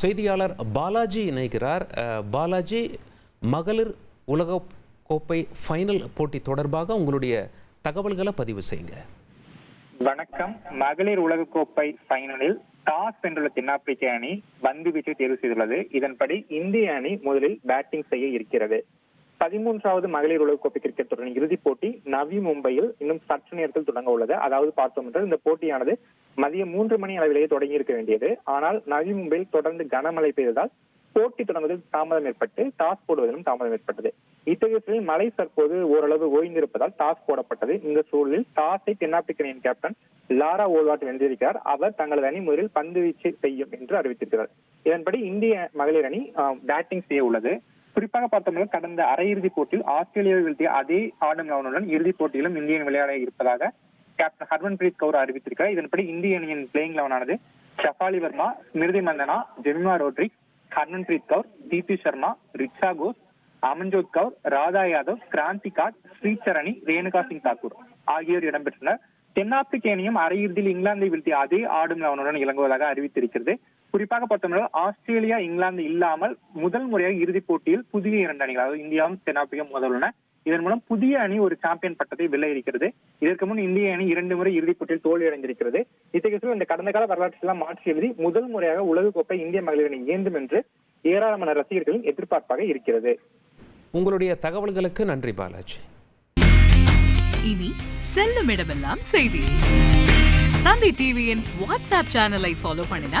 செய்தியாளர் பாலாஜி இணைகிறார். பாலாஜி மகளிர் உலக கோப்பை ஃபைனல் போட்டி தொடர்பாக உங்களுடைய தகவல்களை பதிவு செய்யுங்க. வணக்கம். மகளிர் உலகக்கோப்பை ஃபைனலில் டாஸ் வென்றுள்ள தென்னாப்பிரிக்க அணி பந்து வீச்சை தேர்வு செய்துள்ளது. இதன்படி இந்திய அணி முதலில் பேட்டிங் செய்ய இருக்கிறது. பதிமூன்றாவது மகளிர் உலகக்கோப்பை கிரிக்கெட் தொடரின் இறுதிப் போட்டி நவி மும்பையில் இன்னும் சற்று நேரத்தில் தொடங்க உள்ளது. அதாவது பார்த்தோம் என்றால் இந்த போட்டியானது மதியம் மூன்று மணி அளவிலேயே தொடங்கி இருக்க வேண்டியது. ஆனால் நவி மும்பையில் தொடர்ந்து கனமழை பெய்ததால் போட்டி தொடங்குவதில் தாமதம் ஏற்பட்டு டாஸ் போடுவதிலும் தாமதம் ஏற்பட்டது. இத்தகைய சூழலில் மழை தற்போது ஓரளவு ஓய்ந்திருப்பதால் டாஸ் போடப்பட்டது. இந்த சூழலில் டாஸை தென்னாப்பிரிக்க அணியின் கேப்டன் லாரா ஓல்வாட் வென்றிருக்கிறார். அவர் தங்களது அணி முதலில் பந்து வீச்சு செய்யும் என்று அறிவித்திருக்கிறார். இதன்படி இந்திய மகளிர் அணி பேட்டிங் செய்ய உள்ளது. குறிப்பாக பார்த்தோம்னா கடந்த அரையிறுதி போட்டியில் ஆஸ்திரேலியாவை வீழ்த்திய அதே ஆடம் லெவனுடன் இறுதிப் போட்டியிலும் இந்திய அணி விளையாட இருப்பதாக கேப்டன் ஹர்மன்பிரீத் கவுர் அறிவித்திருக்கிறார். இதன்படி இந்திய அணியின் பிளேயிங் லெவனானது ஷஃபாலி வர்மா ஸ்மிருதி மந்தனா ஜெமிமா ரோட்ரிக் ஹர்மன்பிரீத் கவுர் தீபி சர்மா ரிச்சா கோஸ் அமன்ஜோத் கவுர் ராதா யாதவ் கிராந்தி காட் ஸ்ரீசரணி ரேணுகா சிங் தாக்கூர் ஆகியோர் இடம்பெற்றனர் தென்னாப்பிரிக்க அணியும் அரையிறுதியில் இங்கிலாந்தை வீழ்த்திய அதே ஆடும் லெவனுடன் இறங்குவதாக அறிவித்திருக்கிறது. குறிப்பாக பார்த்தோம்னா ஆஸ்திரேலியா இங்கிலாந்து இல்லாமல் முதல் முறையாக இறுதிப் போட்டியில் புதிய இரண்டு அணிகள் அதாவது இந்தியாவும் தென்னாப்பிரிக்கா முதலுள்ளன இதன் மூலம் புதிய அணி ஒரு சாம்பியன் பட்டத்தை வெல்ல இருக்கிறது இதற்கு முன் இந்திய அணி இரண்டு முறை இறுதிப் போட்டியில் தோல்வி அடைந்திருக்கிறது இத்தகைய சூழல் இந்த கடந்த கால வரலாற்றெல்லாம் மாற்றி எழுதி முதல் முறையாக உலகக்கோப்பை இந்திய மகளிர் அணி ஏந்தும் என்று ஏராளமான ரசிகர்களின் எதிர்பார்ப்பாக இருக்கிறது. உங்களுடைய தகவல்களுக்கு நன்றி பாலாஜி. இனி செல்லும் இடமெல்லாம் செய்தி. தந்தை டிவியின் வாட்ஸ்அப் சேனலை ஃபாலோ பண்ணினா